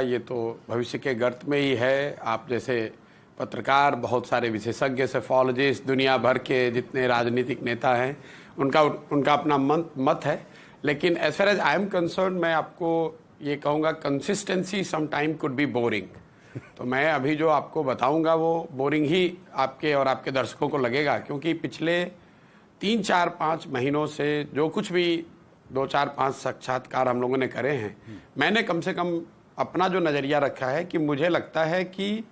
ये तो भविष्य के गर्त में ही है। आप जैसे पत्रकार, बहुत सारे विशेषज्ञ, सेफोलॉजिस्ट, दुनिया भर के जितने राजनीतिक नेता हैं, उनका उनका अपना मत मत है। लेकिन as far as I am concerned मैं आपको ये कहूँगा consistency some time could be boring तो मैं अभी जो आपको बताऊँगा, वो बोरिंग ही आपके और आपके दर्शकों को लगेगा, क्योंकि पिछले तीन, चार, पाँच महीनों से जो कुछ भी दो, चार, पाँच साक्षात्कार हम लोगों ने करे हैं, मैंने कम से कम अपना जो नज़रिया रखा है कि मुझे लगता है कि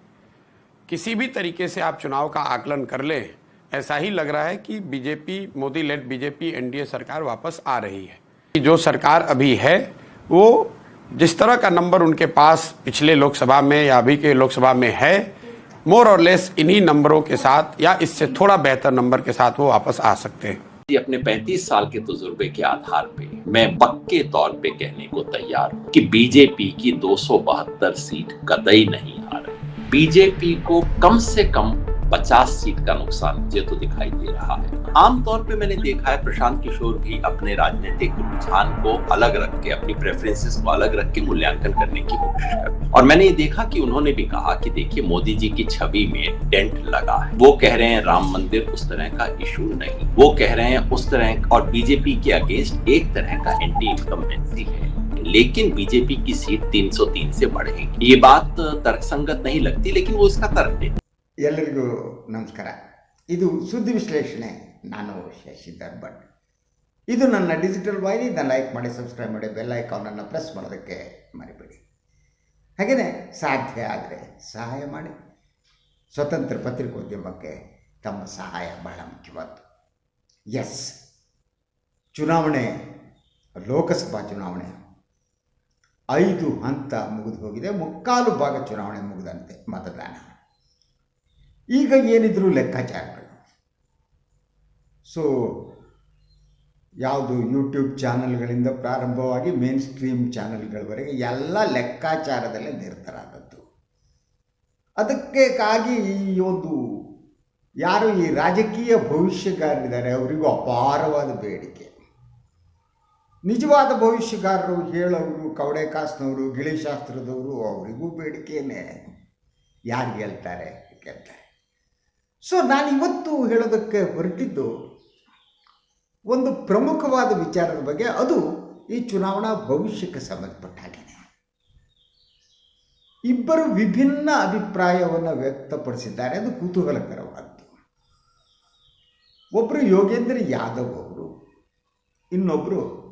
किसी भी तरीके से आप चुनाव का आकलन कर लें, ऐसा ही लग रहा है कि BJP, Modi led BJP, NDA सरकार वापस आ रही है। जो सरकार अभी है, वो जिस तरह का नंबर उनके पास पिछले लोकसभा में या अभी के लोकसभा में है मोर और लेस इन्हीं नंबरों के साथ या इससे थोड़ा बेहतर नंबर के साथ वो वापस आ सकते हैं। अपने 35 साल के तजुर्बे के आधार पे। मैं पक्के तौर पे कहने को तैयार हूँ कि बीजेपी की दो सौ बहत्तर सीट कतई नहीं आ रही बीजेपी को कम से कम 50 सीट का नुकसान मुझे तो दिखाई दे रहा है। आमतौर पे मैंने देखा है प्रशांत किशोर भी अपने राजनीतिक रुझान को अलग रख के, अपनी प्रेफरेंसेस को अलग रख के मूल्यांकन करने की कोशिश कर और मैंने ये देखा कि उन्होंने भी कहा कि देखिए, मोदी जी की छवि में डेंट लगा है। वो कह रहे हैं, राम मंदिर उस तरह का इशू नहीं। वो कह रहे हैं, उस तरह और बीजेपी के अगेंस्ट एक तरह का एंटी इनकम्बेंसी है। लेकिन बीजेपी की सीट 303 से बढ़ेगी। ये बात तर्कसंगत नहीं लगती, लेकिन वो इसका तर्क देते ಎಲ್ಲರಿಗೂ ನಮಸ್ಕಾರ. ಇದು ಸುದ್ದಿ ವಿಶ್ಲೇಷಣೆ. ನಾನು ಶಶಿಧರ್ ಭಟ್. ಇದು ನನ್ನ ಡಿಜಿಟಲ್ ವಾಹಿನಿ ಇದನ್ನು ಲೈಕ್ ಮಾಡಿ ಸಬ್ಸ್ಕ್ರೈಬ್ ಮಾಡಿ ಬೆಲ್ ಐಕಾನನ್ನು ಪ್ರೆಸ್ ಮಾಡೋದಕ್ಕೆ ಮರಿಬೇಡಿ. ಹಾಗೆಯೇ ಸಾಧ್ಯ ಆದರೆ ಸಹಾಯ ಮಾಡಿ. ಸ್ವತಂತ್ರ ಪತ್ರಿಕೋದ್ಯಮಕ್ಕೆ ತಮ್ಮ ಸಹಾಯ ಬಹಳ ಮುಖ್ಯವಾದ್ದು. ಎಸ್ ಚುನಾವಣೆ, ಲೋಕಸಭಾ ಚುನಾವಣೆ. ಐದು ಹಂತ ಮುಗಿದು ಹೋಗಿದೆ. ಮುಕ್ಕಾಲು ಭಾಗ ಚುನಾವಣೆ ಮುಗಿದಂತೆ ಮತದಾನ. ಈಗ ಏನಿದ್ರು ಲೆಕ್ಕಾಚಾರಗಳು. ಸೊ ಯಾವುದು ಯೂಟ್ಯೂಬ್ ಚಾನಲ್ಗಳಿಂದ ಪ್ರಾರಂಭವಾಗಿ ಮೇನ್ ಸ್ಟ್ರೀಮ್ ಚಾನಲ್ಗಳವರೆಗೆ ಎಲ್ಲ ಲೆಕ್ಕಾಚಾರದಲ್ಲೇ ನಿರತರಾದದ್ದು ಅದಕ್ಕಾಗಿ ಈ ಒಂದು ಯಾರು ಈ ರಾಜಕೀಯ ಭವಿಷ್ಯಗಾರರಿದ್ದಾರೆ ಅವರಿಗೂ ಅಪಾರವಾದ ಬೇಡಿಕೆ. ನಿಜವಾದ ಭವಿಷ್ಯಗಾರರು ಹೇಳೋರು ಕವಡೆ ಕಾಸ್ನವರು ಗಿಳಿಶಾಸ್ತ್ರದವರು ಅವರಿಗೂ ಬೇಡಿಕೆಯೇ ಯಾರು ಗೆಲ್ತಾರೆ ಗೆಲ್ತಾರೆ ಸೊ ನಾನು ಇವತ್ತು ಹೇಳೋದಕ್ಕೆ ಹೊರಟಿದ್ದು ಒಂದು ಪ್ರಮುಖವಾದ ವಿಚಾರದ ಬಗ್ಗೆ. ಅದು ಈ ಚುನಾವಣಾ ಭವಿಷ್ಯಕ್ಕೆ ಸಂಬಂಧಪಟ್ಟಾಗಿದೆ. ಇಬ್ಬರು ವಿಭಿನ್ನ ಅಭಿಪ್ರಾಯವನ್ನು ವ್ಯಕ್ತಪಡಿಸಿದ್ದಾರೆ. ಅದು ಕುತೂಹಲಕರವಾದ್ದು. ಒಬ್ಬರು ಯೋಗೇಂದ್ರ ಯಾದವ್ ಅವರು ಇನ್ನೊಬ್ಬರು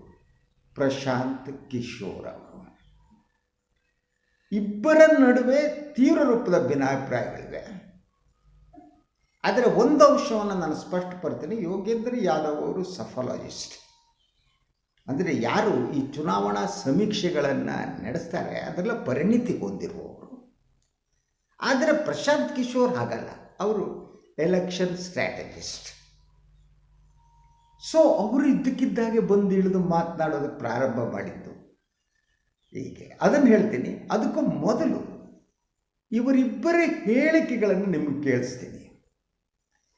ಪ್ರಶಾಂತ್ ಕಿಶೋರ್ ಅವರು. ಇಬ್ಬರ ನಡುವೆ ತೀವ್ರ ರೂಪದ ಭಿನ್ನಾಭಿಪ್ರಾಯಗಳಿವೆ. ಆದರೆ ಒಂದು ಅಂಶವನ್ನು ನಾನು ಸ್ಪಷ್ಟಪಡ್ತೀನಿ. ಯೋಗೇಂದ್ರ ಯಾದವ್ ಅವರು ಸಫಾಲಜಿಸ್ಟ್ ಅಂದರೆ ಯಾರು ಈ ಚುನಾವಣಾ ಸಮೀಕ್ಷೆಗಳನ್ನು ನಡೆಸ್ತಾರೆ, ಅದರಲ್ಲ ಪರಿಣಿತಿ ಹೊಂದಿರುವವರು. ಆದರೆ ಪ್ರಶಾಂತ್ ಕಿಶೋರ್ ಹಾಗಲ್ಲ. ಅವರು ಎಲೆಕ್ಷನ್ ಸ್ಟ್ರಾಟಜಿಸ್ಟ್ ಸೊ ಅವರು ಇದ್ದಕ್ಕಿದ್ದಾಗೆ ಬಂದು ಇಳಿದು ಮಾತನಾಡೋದಕ್ಕೆ ಪ್ರಾರಂಭ ಮಾಡಿದ್ದು ಹೀಗೆ. ಅದನ್ನು ಹೇಳ್ತೀನಿ. ಅದಕ್ಕೂ ಮೊದಲು ಇವರಿಬ್ಬರ ಹೇಳಿಕೆಗಳನ್ನು ನಿಮಗೆ ಕೇಳಿಸ್ತೀನಿ.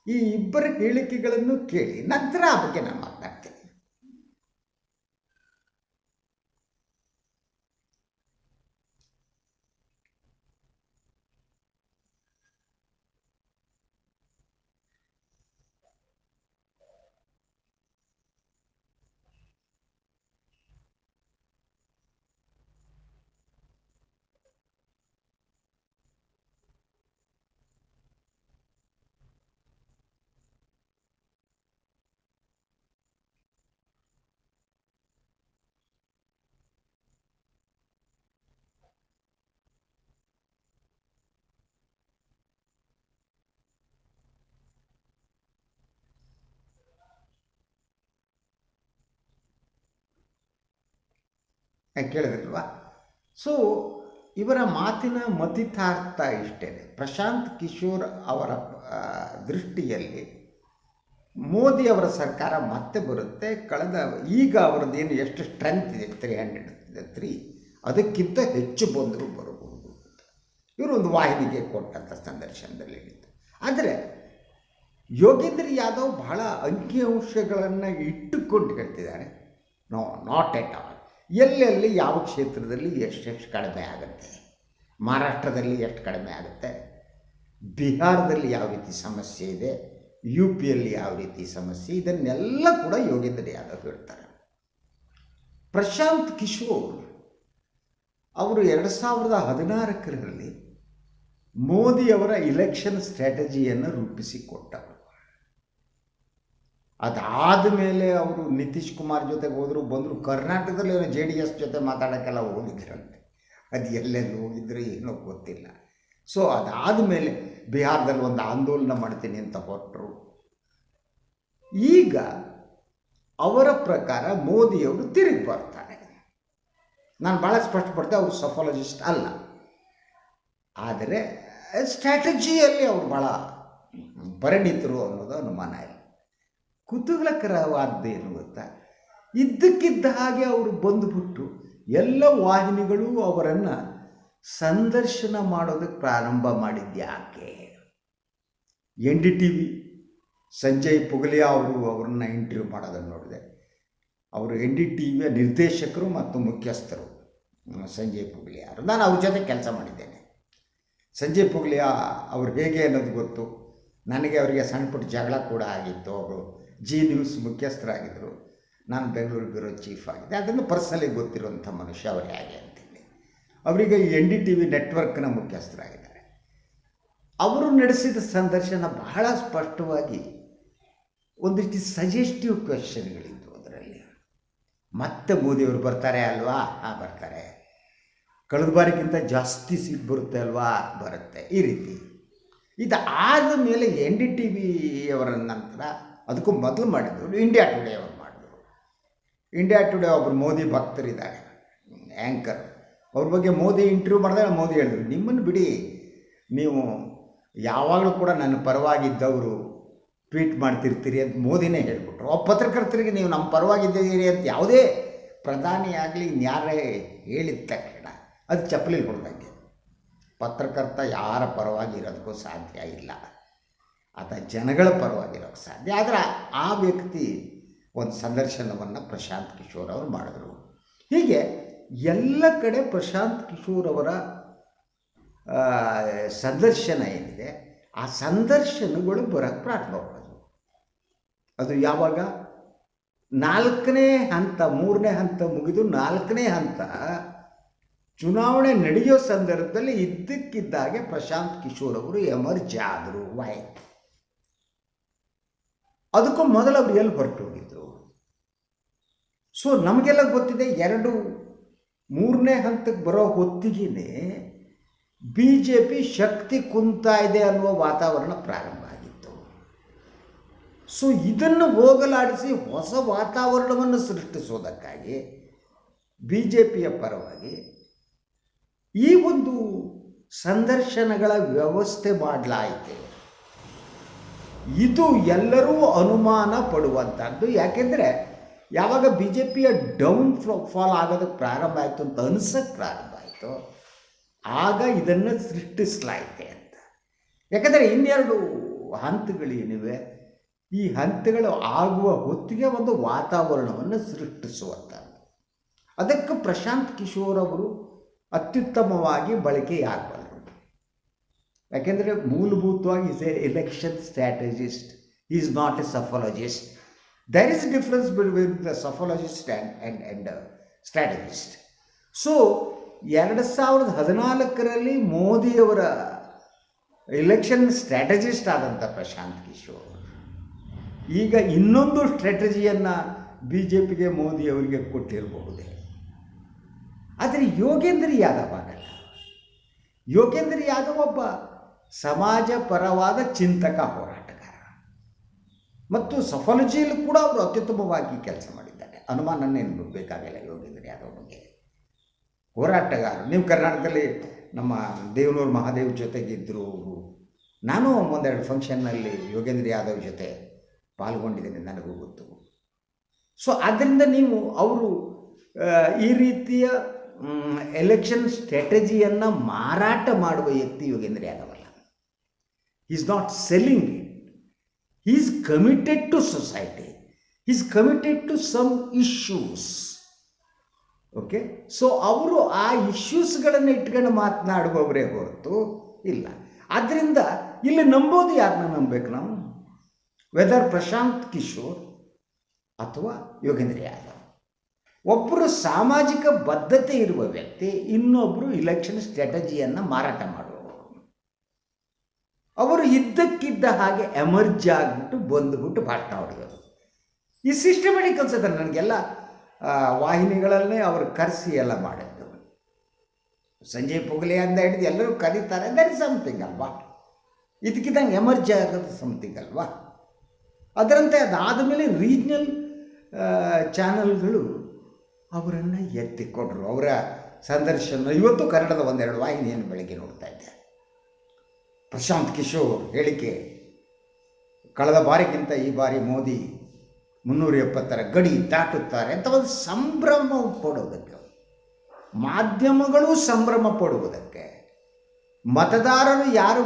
ಈ ಇಬ್ಬರ ಹೇಳಿಕೆಗಳನ್ನು ಕೇಳಿ ನಂತರ ಆ ಬಗ್ಗೆ ನಾನು ಮಾತನಾಡ್ತೀನಿ. ಕೇಳಿದ್ರಲ್ವಾ? ಸೊ ಇವರ ಮಾತಿನ ಮತಿತಾರ್ಥ ಇಷ್ಟೇ ಪ್ರಶಾಂತ್ ಕಿಶೋರ್ ಅವರ ದೃಷ್ಟಿಯಲ್ಲಿ ಮೋದಿ ಅವರ ಸರ್ಕಾರ ಮತ್ತೆ ಬರುತ್ತೆ. ಕಳೆದ, ಈಗ ಅವರದ್ದೇನು ಎಷ್ಟು ಸ್ಟ್ರೆಂತ್ ಇದೆ ತ್ರೀ ಹಂಡ್ರೆಡ್ ತ್ರೀ ಅದಕ್ಕಿಂತ ಹೆಚ್ಚು ಬಂದರು ಬರಬಹುದು. ಇವರು ಒಂದು ವಾಹಿನಿಗೆ ಕೊಟ್ಟಂಥ ಸಂದರ್ಶನದಲ್ಲಿ ಹೇಳಿದ್ದು. ಆದರೆ, ಯೋಗೇಂದ್ರ ಯಾದವ್ ಬಹಳ ಅಂಕಿಅಂಶಗಳನ್ನು ಇಟ್ಟುಕೊಂಡು ಹೇಳ್ತಿದ್ದಾರೆ. ನೋ ನಾಟ್ ಎಟ್ ಆಲ್ ಎಲ್ಲೆಲ್ಲಿ ಯಾವ ಕ್ಷೇತ್ರದಲ್ಲಿ ಎಷ್ಟೆಷ್ಟು ಕಡಿಮೆ ಆಗುತ್ತೆ? ಮಹಾರಾಷ್ಟ್ರದಲ್ಲಿ ಎಷ್ಟು ಕಡಿಮೆ ಆಗುತ್ತೆ? ಬಿಹಾರದಲ್ಲಿ ಯಾವ ರೀತಿ ಸಮಸ್ಯೆ ಇದೆ? ಯು ಪಿಯಲ್ಲಿ ಯಾವ ರೀತಿ ಸಮಸ್ಯೆ? ಇದನ್ನೆಲ್ಲ ಕೂಡ ಯೋಗೇಂದ್ರ ಯಾದವ್ ಹೇಳ್ತಾರೆ. ಪ್ರಶಾಂತ್ ಕಿಶೋರ್ ಅವರು ಎರಡು ಸಾವಿರದ ಹದಿನಾರಕರಲ್ಲಿ ಮೋದಿಯವರ ಇಲೆಕ್ಷನ್ ಸ್ಟ್ರಾಟಜಿಯನ್ನು ರೂಪಿಸಿಕೊಟ್ಟರು ಅದಾದ ಮೇಲೆ ಅವರು ನಿತೀಶ್ ಕುಮಾರ್ ಜೊತೆಗೆ ಹೋದರು, ಬಂದರು. ಕರ್ನಾಟಕದಲ್ಲಿ ಏನೋ ಜೆ ಡಿ ಎಸ್ ಜೊತೆ ಮಾತಾಡೋಕ್ಕೆಲ್ಲ ಹೋಗಿದ್ರಂತೆ. ಅದು ಎಲ್ಲೆಲ್ಲಿ ಹೋಗಿದ್ರು ಏನೋ ಗೊತ್ತಿಲ್ಲ. ಸೊ ಅದಾದ ಮೇಲೆ ಬಿಹಾರದಲ್ಲಿ ಒಂದು ಆಂದೋಲನ ಮಾಡ್ತೀನಿ ಅಂತ ಹೊರಟರು ಈಗ ಅವರ ಪ್ರಕಾರ ಮೋದಿಯವರು ತಿರುಗಿ ಬರ್ತಾರೆ. ನಾನು ಭಾಳ ಸ್ಪಷ್ಟಪಡ್ತೆ, ಅವರು ಸಫಾಲಜಿಸ್ಟ್ ಅಲ್ಲ. ಆದರೆ ಸ್ಟ್ರಾಟಜಿಯಲ್ಲಿ ಅವರು ಭಾಳ ಪರಿಣಿತರು ಅನ್ನೋದು ಅನುಮಾನ ಇಲ್ಲ. ಕುತೂಹಲಕರವಾದ್ದು ಏನು ಗೊತ್ತಾ? ಇದ್ದಕ್ಕಿದ್ದ ಹಾಗೆ ಅವರು ಬಂದುಬಿಟ್ಟು ಎಲ್ಲ ವಾಹಿನಿಗಳು ಅವರನ್ನು ಸಂದರ್ಶನ ಮಾಡೋದಕ್ಕೆ ಪ್ರಾರಂಭ ಮಾಡಿದ್ಯಾಕೆ N D T V, Sanjay Pugalia ಅವರು ಅವರನ್ನು ಇಂಟರ್ವ್ಯೂ ಮಾಡೋದನ್ನು ನೋಡಿದೆ. ಅವರು ಎನ್ ಡಿ ಟಿ ವಿಯ ನಿರ್ದೇಶಕರು ಮತ್ತು ಮುಖ್ಯಸ್ಥರು ಸಂಜಯ್ ಪುಗಲಿಯಾ ಅವರು. ನಾನು ಅವ್ರ ಜೊತೆ ಕೆಲಸ ಮಾಡಿದ್ದೇನೆ. ಸಂಜಯ್ ಪುಗಲಿಯಾ ಅವ್ರು ಹೇಗೆ ಅನ್ನೋದು ಗೊತ್ತು? ನನಗೆ ಅವರಿಗೆ ಸಣ್ಣ ಪುಟ್ಟ ಜಗಳ ಕೂಡ ಆಗಿತ್ತು. ಅವರು ಜಿ ನ್ಯೂಸ್ ಮುಖ್ಯಸ್ಥರಾಗಿದ್ದರು. ನಾನು ಬೆಂಗಳೂರು ಬ್ಯೂರೋ ಚೀಫ್ ಆಗಿದ್ದೆ. ಅದನ್ನು ಪರ್ಸನಲಿ ಗೊತ್ತಿರುವಂಥ ಮನುಷ್ಯ ಅವರು ಹೇಗೆ ಅಂತೇಳಿ ಅವರಿಗೆ ಎನ್ ಡಿ ಟಿ ವಿ ನೆಟ್ವರ್ಕ್ನ ಮುಖ್ಯಸ್ಥರಾಗಿದ್ದಾರೆ. ಅವರು ನಡೆಸಿದ ಸಂದರ್ಶನ ಬಹಳ ಸ್ಪಷ್ಟವಾಗಿ ಒಂದಿಷ್ಟು ಸಜೆಸ್ಟಿವ್ ಕ್ವೆಶನ್ಗಳಿತ್ತು ಅದರಲ್ಲಿ. ಮತ್ತೆ ಮೋದಿಯವರು ಬರ್ತಾರೆ ಅಲ್ವಾ? ಹಾಂ, ಬರ್ತಾರೆ. ಕಳೆದ ಬಾರಿಗಿಂತ ಜಾಸ್ತಿ ಸೀಟ್ ಬರುತ್ತೆ ಅಲ್ವಾ? ಬರುತ್ತೆ. ಈ ರೀತಿ. ಇದು ಆದ ಮೇಲೆ ಎನ್ ಡಿ ಟಿ ವಿಯವರ ನಂತರ ಅದಕ್ಕೂ ಮೊದಲು ಮಾಡಿದ್ರು ಇಂಡಿಯಾ ಟುಡೇ ಅವರು ಮಾಡಿದ್ರು ಇಂಡಿಯಾ ಟುಡೇ ಒಬ್ಬರು ಮೋದಿ ಭಕ್ತರಿದ್ದಾರೆ ಆ್ಯಂಕರ್ ಅವ್ರ ಬಗ್ಗೆ ಮೋದಿ ಇಂಟರ್ವ್ಯೂ ಮಾಡಿದಾಗ ಮೋದಿ ಹೇಳಿದ್ರು, ನಿಮ್ಮನ್ನು ಬಿಡಿ, ನೀವು ಯಾವಾಗಲೂ ಕೂಡ ನನ್ನ ಪರವಾಗಿದ್ದವರು ಟ್ವೀಟ್ ಮಾಡ್ತಿರ್ತೀರಿ ಅಂತ ಮೋದಿನೇ ಹೇಳಿಬಿಟ್ರು. ಆ ಪತ್ರಕರ್ತರಿಗೆ, ನೀವು ನಮ್ಮ ಪರವಾಗಿದ್ದೀರಿ ಅಂತ ಯಾವುದೇ ಪ್ರಧಾನಿಯಾಗಲಿ, ಇನ್ಯಾರೇ ಹೇಳಿದ ತಕ್ಷಣ ಅದು ಚಪ್ಪಲಿ ಹೊಡೆದಂಗೆ ಪತ್ರಕರ್ತ ಯಾರ ಪರವಾಗಿ ಇರೋದಕ್ಕೂ ಸಾಧ್ಯ ಇಲ್ಲ. ಆತ ಜನಗಳ ಪರವಾಗಿರೋಕ್ಕೆ ಸಾಧ್ಯ. ಆದರೆ ಆ ವ್ಯಕ್ತಿ ಒಂದು ಸಂದರ್ಶನವನ್ನು ಪ್ರಶಾಂತ್ ಕಿಶೋರ್ ಅವರು ಮಾಡಿದ್ರು. ಹೀಗೆ ಎಲ್ಲ ಕಡೆ ಪ್ರಶಾಂತ್ ಕಿಶೋರ್ ಅವರ ಸಂದರ್ಶನ ಏನಿದೆ, ಆ ಸಂದರ್ಶನಗಳು ಬರೋಕ್ಕೆ ಪ್ರಾರಂಭ ಅದು ಯಾವಾಗ? ನಾಲ್ಕನೇ ಹಂತ, ಮೂರನೇ ಹಂತ ಮುಗಿದು ನಾಲ್ಕನೇ ಹಂತ ಚುನಾವಣೆ ನಡೆಯೋ ಸಂದರ್ಭದಲ್ಲಿ ಇದ್ದಕ್ಕಿದ್ದಾಗೆ ಪ್ರಶಾಂತ್ ಕಿಶೋರ್ ಅವರು ಎಮರ್ಜ್ ಆದರು. ವೈ ಅದಕ್ಕೂ ಮೊದಲು ಅವರು ಎಲ್ಲಿ ಹೊರಟು ಹೋಗಿದ್ರು ಸೊ ನಮಗೆಲ್ಲ ಗೊತ್ತಿದೆ, ಎರಡು, ಮೂರನೇ ಹಂತಕ್ಕೆ ಬರೋ ಹೊತ್ತಿಗೆ ಬಿ ಜೆ ಪಿ ಶಕ್ತಿ ಕುಂತಾ ಇದೆ ಅನ್ನುವ ವಾತಾವರಣ ಪ್ರಾರಂಭ ಆಗಿತ್ತು. ಸೊ ಇದನ್ನು ಹೋಗಲಾಡಿಸಿ ಹೊಸ ವಾತಾವರಣವನ್ನು ಸೃಷ್ಟಿಸೋದಕ್ಕಾಗಿ ಬಿ ಜೆ ಪಿಯ ಪರವಾಗಿ ಈ ಒಂದು ಸಂದರ್ಶನಗಳ ವ್ಯವಸ್ಥೆ ಮಾಡಲಾಯಿತು. ಇದು ಎಲ್ಲರೂ ಅನುಮಾನ ಪಡುವಂಥದ್ದು ಯಾಕೆಂದರೆ ಯಾವಾಗ ಬಿ ಜೆ ಪಿಯ ಡೌನ್ ಫ್ಲೋ ಫಾಲ್ ಆಗೋದಕ್ಕೆ ಪ್ರಾರಂಭ ಆಯಿತು ಅಂತ ಅನ್ಸಕ್ಕೆ ಪ್ರಾರಂಭ ಆಯಿತು. ಆಗ ಇದನ್ನು ಸೃಷ್ಟಿಸಲಾಯಿತೆ ಅಂತ. ಯಾಕಂದರೆ ಇನ್ನೆರಡು ಹಂತಗಳೇನಿವೆ ಈ ಹಂತಗಳು ಆಗುವ ಹೊತ್ತಿಗೆ ಒಂದು ವಾತಾವರಣವನ್ನು ಸೃಷ್ಟಿಸುವಂಥದ್ದು ಅದಕ್ಕೆ ಪ್ರಶಾಂತ್ ಕಿಶೋರ್ ಅವರು ಅತ್ಯುತ್ತಮವಾಗಿ ಬಳಕೆಯಾಗಬಲ್ಲರು ಯಾಕೆಂದರೆ ಮೂಲಭೂತವಾಗಿ is a election strategist is not a psephologist there is difference between the psephologist and and and strategist so ಎರಡು ಸಾವಿರದ ಹದಿನಾಲ್ಕರಲ್ಲಿ ಮೋದಿಯವರ ಎಲೆಕ್ಷನ್ ಸ್ಟ್ರಾಟಜಿಸ್ಟ್ ಆದಂಥ ಪ್ರಶಾಂತ್ ಕಿಶೋರ್. ಈಗ ಇನ್ನೊಂದು ಸ್ಟ್ರಾಟಜಿಯನ್ನು ಬಿ ಜೆ ಪಿಗೆ ಮೋದಿಯವರಿಗೆ ಕೊಟ್ಟಿರಬಹುದೇ? ಆದರೆ ಯೋಗೇಂದ್ರ ಯಾದವ್ ಆಗಲ್ಲ ಯೋಗೇಂದ್ರ ಯಾದವ್ ಒಬ್ಬ ಸಮಾಜ ಪರವಾದ ಚಿಂತಕ ಹೋರಾಟಗಾರ. ಮತ್ತು ಸಫಲಜಿಯಲ್ಲಿ ಕೂಡ ಅವರು ಅತ್ಯುತ್ತಮವಾಗಿ ಕೆಲಸ ಮಾಡಿದ್ದಾರೆ. ಅನುಮಾನನ್ನೇನು ಬೇಕಾಗಿಲ್ಲ ಯೋಗೇಂದ್ರ ಯಾದವ್ ಬಗ್ಗೆ. ಹೋರಾಟಗಾರ, ನೀವು ಕರ್ನಾಟಕದಲ್ಲಿ ನಮ್ಮ ದೇವನೂರು ಮಹಾದೇವ್ ಜೊತೆಗಿದ್ದರು ಅವರು, ನಾನು ಒಂದೆರಡು ಫಂಕ್ಷನ್ನಲ್ಲಿ ಯೋಗೇಂದ್ರ ಯಾದವ್ ಜೊತೆ ಪಾಲ್ಗೊಂಡಿದ್ದೀನಿ, ನನಗೂ ಗೊತ್ತು. ಸೊ ಆದ್ದರಿಂದ ನೀವು ಅವರು ಈ ರೀತಿಯ ಎಲೆಕ್ಷನ್ ಸ್ಟ್ರಾಟಜಿಯನ್ನು ಮಾರಾಟ ಮಾಡುವ ವ್ಯಕ್ತಿ Yogendra ಯಾದವಲ್ಲ. Is not selling it is committed to society is committed to some issues okay so ಅವರು ಆ ಇಶ್ಯೂಸ್ಗಳನ್ನು ಇಟ್ಕೊಂಡು ಮಾತನಾಡುವವರೇ ಹೊರತು ಇಲ್ಲ. ಆದ್ದರಿಂದ ಇಲ್ಲಿ ನಂಬೋದು ಯಾರನ್ನ ನಂಬಬೇಕು ನಾವು? ವೆದರ್ ಪ್ರಶಾಂತ್ ಕಿಶೋರ್ ಅಥವಾ ಯೋಗೇಂದ್ರ ಯಾದವ್. ಒಬ್ಬರು ಸಾಮಾಜಿಕ ಬದ್ಧತೆ ಇರುವ ವ್ಯಕ್ತಿ ಇನ್ನೊಬ್ಬರು ಇಲೆಕ್ಷನ್ ಸ್ಟ್ರಾಟಜಿಯನ್ನು ಮಾರಾಟ ಮಾಡುವವರು. ಅವರು ಇದ್ದಕ್ಕಿದ್ದ ಹಾಗೆ ಎಮರ್ಜ್ ಆಗಿಬಿಟ್ಟು ಬಂದುಬಿಟ್ಟು ಭಾಷಣ ಹೊಡೆಯೋದು ಈ ಸಿಸ್ಟಮೆಟಿಕ್ ಅನ್ಸುತ್ತೆ ನನಗೆಲ್ಲ. ವಾಹಿನಿಗಳಲ್ಲೇ ಅವರು ಕರೆಸಿ ಎಲ್ಲ ಮಾಡಿದ್ದು. ಸಂಜಯ್ ಪುಗಲೆ ಅಂತ ಹಿಡಿದು ಎಲ್ಲರೂ ಕರೀತಾರೆ. ದರ್ ಸಮಥಿಂಗ್ ಅಲ್ವಾ? ಇದಕ್ಕಿದ್ದಂಗೆ ಎಮರ್ಜ್ ಆಗೋದು ಸಮಥಿಂಗ್ ಅಲ್ವಾ? ಅದರಂತೆ ಅದಾದ ಮೇಲೆ ರೀಜ್ನಲ್ ಚಾನಲ್ಗಳು ಅವರನ್ನು ಎತ್ತಿಕೊಂಡ್ರು. ಅವರ ಸಂದರ್ಶನ ಇವತ್ತು ಕನ್ನಡದ ಒಂದೆರಡು ವಾಹಿನಿಯನ್ನು ಬೆಳಗ್ಗೆ ನೋಡ್ತಾ ಇದ್ದೆ. ಪ್ರಶಾಂತ್ ಕಿಶೋರ್ ಹೇಳಿಕೆ, ಕಳೆದ ಬಾರಿಗಿಂತ ಈ ಬಾರಿ ಮೋದಿ ಮುನ್ನೂರ ಎಪ್ಪತ್ತರ ಗಡಿ ದಾಟುತ್ತಾರೆ ಅಂತ ಒಂದು ಸಂಭ್ರಮ ಪಡೋದಕ್ಕೆ ಮಾಧ್ಯಮಗಳು ಸಂಭ್ರಮ ಪಡುವುದಕ್ಕೆ, ಮತದಾರರು ಯಾರು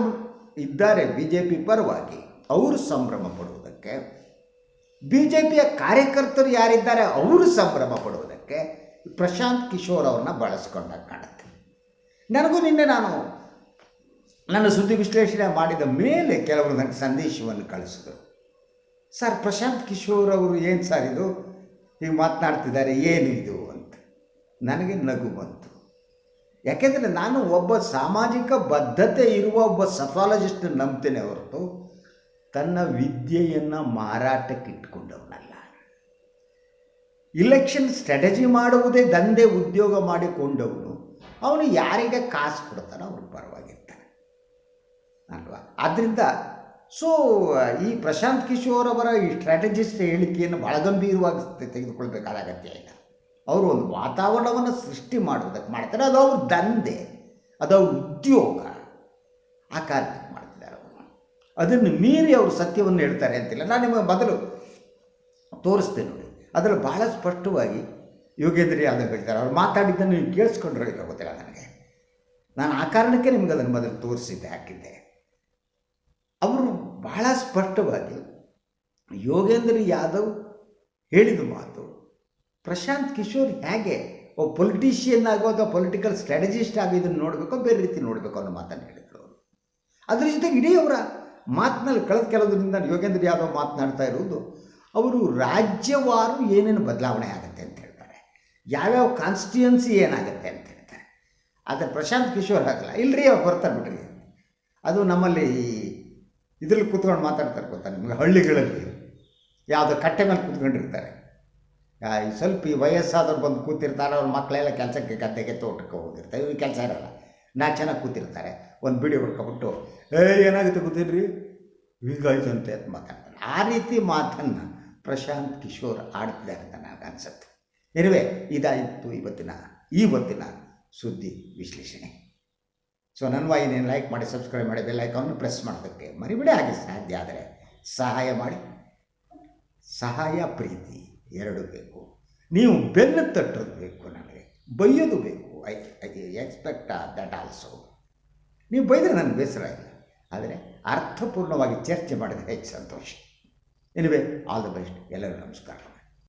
ಇದ್ದಾರೆ ಬಿ ಜೆ ಪಿ ಪರವಾಗಿ ಅವರು ಸಂಭ್ರಮ ಪಡುವುದಕ್ಕೆ ಬಿ ಜೆ ಪಿಯ ಕಾರ್ಯಕರ್ತರು ಯಾರಿದ್ದಾರೆ ಅವರು ಸಂಭ್ರಮ ಪಡುವುದಕ್ಕೆ ಪ್ರಶಾಂತ್ ಕಿಶೋರ್ ಅವ್ರನ್ನ ಬಳಸ್ಕೊಂಡಾಗ ಕಾಣುತ್ತೆ. ನನಗೂ ನಿನ್ನೆ ನಾನು ನನ್ನ ಸುದ್ದಿ ವಿಶ್ಲೇಷಣೆ ಮಾಡಿದ ಮೇಲೆ ಕೆಲವರು ನನಗೆ ಸಂದೇಶವನ್ನು ಕಳಿಸಿದರು. ಸರ್, ಪ್ರಶಾಂತ್ ಕಿಶೋರ್ ಅವರು ಏನು ಸರ್ ಇದು? ಹೀಗೆ ಮಾತನಾಡ್ತಿದ್ದಾರೆ, ಏನು ಇದು? ಅಂತ. ನನಗೆ ನಗು ಬಂತು. ಯಾಕೆಂದರೆ ನಾನು ಒಬ್ಬ ಸಾಮಾಜಿಕ ಬದ್ಧತೆ ಇರುವ ಒಬ್ಬ ಸಫಾಲಜಿಸ್ಟ್ ನಂಬ್ತೇನೆ ಹೊರತು ತನ್ನ ವಿದ್ಯೆಯನ್ನು ಮಾರಾಟಕ್ಕೆ ಇಟ್ಕೊಂಡವನಲ್ಲ ಇಲೆಕ್ಷನ್ ಸ್ಟ್ರಾಟಜಿ ಮಾಡುವುದೇ ದಂಧೆ ಉದ್ಯೋಗ ಮಾಡಿಕೊಂಡವನು. ಅವನು ಯಾರಿಗೆ ಕಾಸು ಕೊಡ್ತಾನೋ ಅವ್ರ ಪರವಾಗಿರ್ತಾನೆ. ಅಲ್ವಾ? ಆದ್ದರಿಂದ ಸೊ, ಈ ಪ್ರಶಾಂತ್ ಕಿಶೋರ್ ಅವರ ಈ ಸ್ಟ್ರಾಟಜಿಸ್ಟ್ ಹೇಳಿಕೆಯನ್ನು ಬಹಳ ಗಂಭೀರವಾಗಿ ತೆಗೆದುಕೊಳ್ಬೇಕಾದ ಅಗತ್ಯ ಇಲ್ಲ. ಅವರು ಒಂದು ವಾತಾವರಣವನ್ನು ಸೃಷ್ಟಿ ಮಾಡುವುದಕ್ಕೆ ಮಾಡ್ತಾರೆ. ಅದು ಅವ್ರ ದಂಧೆ. ಅದು ಅವ್ರ ಉದ್ಯೋಗ. ಆ ಅವರು ಅದನ್ನು ಮೀರಿ ಅವರು ಸತ್ಯವನ್ನು ಹೇಳ್ತಾರೆ ಅಂತಿಲ್ಲ. ನಾನು ನಿಮಗೆ ಮೊದಲು ತೋರಿಸ್ತೇನೆ ನೋಡಿ. ಅದರಲ್ಲಿ ಬಹಳ ಸ್ಪಷ್ಟವಾಗಿ ಯೋಗೇಂದ್ರ ಯಾದವ್ ಹೇಳ್ತಾರೆ. ಅವ್ರು ಮಾತಾಡಿದ್ದನ್ನು ನೀವು ಕೇಳಿಸ್ಕೊಂಡ್ರೆ ಇಲ್ಲ ಗೊತ್ತಿಲ್ಲ ನನಗೆ. ನಾನು ಆ ಕಾರಣಕ್ಕೆ ನಿಮ್ಗೆ ಅದನ್ನು ಮೊದಲು ತೋರಿಸಿದ್ದೆ, ಹಾಕಿದ್ದೆ. ಅವರು ಬಹಳ ಸ್ಪಷ್ಟವಾಗಿ ಯೋಗೇಂದ್ರ ಯಾದವ್ ಹೇಳಿದ ಮಾತು ಪ್ರಶಾಂತ್ ಕಿಶೋರ್ ಹೇಗೆ ಒಬ್ಬ ಪೊಲಿಟಿಷಿಯನ್ ಆಗೋ ಅಥವಾ ಪೊಲಿಟಿಕಲ್ ಸ್ಟ್ರಾಟಜಿಸ್ಟ್ ಆಗಿ ಇದನ್ನು ನೋಡಬೇಕೋ ಬೇರೆ ರೀತಿ ನೋಡಬೇಕು ಅನ್ನೋ ಮಾತನ್ನು ಹೇಳಿದರು ಅದ್ರ ಜೊತೆಗೆ ಇಡೀ ಅವರ ಮಾತಿನಲ್ಲಿ ಕಳೆದ ಕೆಲವರಿಂದ ಯೋಗೇಂದ್ರ ಯಾದವ್ ಮಾತನಾಡ್ತಾ ಇರುವುದು, ಅವರು ರಾಜ್ಯವಾರು ಏನೇನು ಬದಲಾವಣೆ ಆಗುತ್ತೆ ಅಂತ ಹೇಳ್ತಾರೆ. ಯಾವ್ಯಾವ ಕಾನ್ಸ್ಟಿಟ್ಯೂನ್ಸಿ ಏನಾಗುತ್ತೆ ಅಂತ ಹೇಳ್ತಾರೆ. ಆದರೆ ಪ್ರಶಾಂತ್ ಕಿಶೋರ್ ಹಾಕಲ್ಲ ಇಲ್ರಿ, ಅವ್ರು ಬರ್ತಾರೆ ಬಿಡ್ರಿ. ಅದು ನಮ್ಮಲ್ಲಿ ಇದ್ರಲ್ಲಿ ಕೂತ್ಕೊಂಡು ಮಾತಾಡ್ತಾರೆ ಗೊತ್ತಾ ನಿಮಗೆ? ಹಳ್ಳಿಗಳಲ್ಲಿ. ಯಾವುದೋ ಕಟ್ಟೆ ಮೇಲೆ ಕೂತ್ಕೊಂಡಿರ್ತಾರೆ. ಈ ಸ್ವಲ್ಪ ಈ ವಯಸ್ಸಾದವ್ರು ಬಂದು ಕೂತಿರ್ತಾರೆ, ಅವ್ರ ಮಕ್ಕಳೆಲ್ಲ ಕೆಲಸಕ್ಕೆ ಗದ್ದೆಗೆ ತೋಟಕ್ಕೆ ಹೋಗಿರ್ತಾರೆ ಇವ್ರಿಗೆ ಕೆಲಸ ಇರಲ್ಲ. ನಾ ಚೆನ್ನಾಗಿ ಕೂತಿರ್ತಾರೆ. ಒಂದು ಬಿಡಿ ಹೊಡ್ಕೊಬಿಟ್ಟು ಏ, ಏನಾಗುತ್ತೆ ಗೊತ್ತಿಲ್ರಿ ಹೀಗಾಯ್ತಂತೆ ಅಂತ ಮಾತಾಡ್ತಾರೆ ಆ ರೀತಿ ಮಾತನ್ನು ಪ್ರಶಾಂತ್ ಕಿಶೋರ್ ಆಡ್ತಿದ್ದಾರೆ ಅಂತ ನನಗೆ ಅನ್ಸುತ್ತೆ. ಎನಿವೆ ಇದಾಯಿತು ಇವತ್ತಿನ ಇವತ್ತಿನ ಸುದ್ದಿ ವಿಶ್ಲೇಷಣೆ. ಸೊ ನನ್ನ ವಾಹಿನಿಯನ್ನು ಲೈಕ್ ಮಾಡಿ ಸಬ್ಸ್ಕ್ರೈಬ್ ಮಾಡಿ ಬೆಲ್ ಐಕಾನ್ ಪ್ರೆಸ್ ಮಾಡೋದಕ್ಕೆ ಮರಿಬಿಡಿ. ಹಾಗೆ ಸಾಧ್ಯ ಆದರೆ ಸಹಾಯ ಮಾಡಿ. ಸಹಾಯ, ಪ್ರೀತಿ ಎರಡು ಬೇಕು. ನೀವು ಬೆನ್ನು ತಟ್ಟೋದು ಬೇಕು ನನಗೆ. ಬೈಯೋದು ಬೇಕು. I I expect that also ನೀವು ಬೈದರೆ ನನಗೆ ಬೇಸರ ಇಲ್ಲ ಆದರೆ ಅರ್ಥಪೂರ್ಣವಾಗಿ ಚರ್ಚೆ ಮಾಡಿದರೆ ಹೆಚ್ಚು ಸಂತೋಷ. ಎನಿವೆ ಆಲ್ ದ ಬೆಸ್ಟ್ ಎಲ್ಲರಿಗೂ ನಮಸ್ಕಾರ.